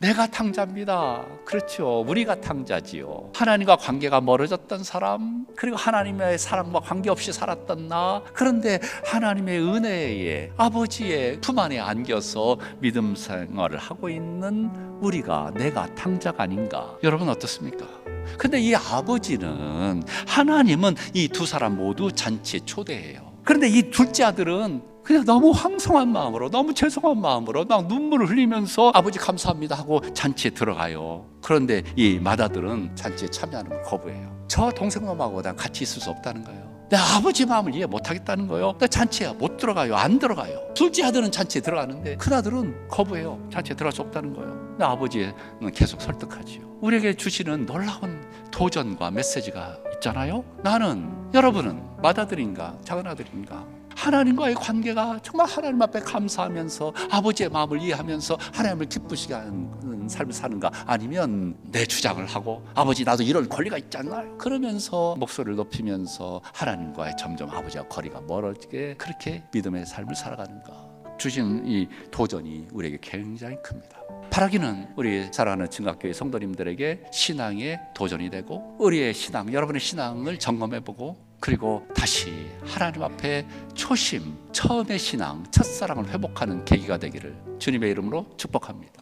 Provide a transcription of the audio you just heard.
내가 탕자입니다. 그렇죠. 우리가 탕자지요. 하나님과 관계가 멀어졌던 사람, 그리고 하나님의 사랑과 관계없이 살았던 나. 그런데 하나님의 은혜에 아버지의 품 안에 안겨서 믿음 생활을 하고 있는 우리가 내가 탕자가 아닌가. 여러분 어떻습니까? 근데 이 아버지는 하나님은 이 두 사람 모두 잔치에 초대해요. 그런데 이 둘째 아들은 그냥 너무 황송한 마음으로 너무 죄송한 마음으로 막 눈물을 흘리면서 아버지 감사합니다 하고 잔치에 들어가요. 그런데 이 맏아들은 잔치에 참여하는 걸 거부해요. 저 동생놈하고 난 같이 있을 수 없다는 거예요. 내 아버지 마음을 이해 못 하겠다는 거예요. 나 잔치에 못 들어가요. 안 들어가요. 둘째 아들은 잔치에 들어가는데 큰 아들은 거부해요. 잔치에 들어갈 수 없다는 거예요. 내 아버지는 계속 설득하지요. 우리에게 주시는 놀라운 도전과 메시지가 있잖아요. 나는 여러분은 맏아들인가 작은 아들인가? 하나님과의 관계가 정말 하나님 앞에 감사하면서 아버지의 마음을 이해하면서 하나님을 기쁘시게 하는 삶을 사는가? 아니면 내 주장을 하고 아버지 나도 이런 권리가 있잖아요 그러면서 목소리를 높이면서 하나님과의 점점 아버지와 거리가 멀어지게 그렇게 믿음의 삶을 살아가는가? 주신 이 도전이 우리에게 굉장히 큽니다 바라기는 우리 사랑하는 증학교회 성도님들에게 신앙의 도전이 되고 우리의 신앙, 여러분의 신앙을 점검해보고 그리고 다시 하나님 앞에 초심, 처음의 신앙, 첫사랑을 회복하는 계기가 되기를 주님의 이름으로 축복합니다.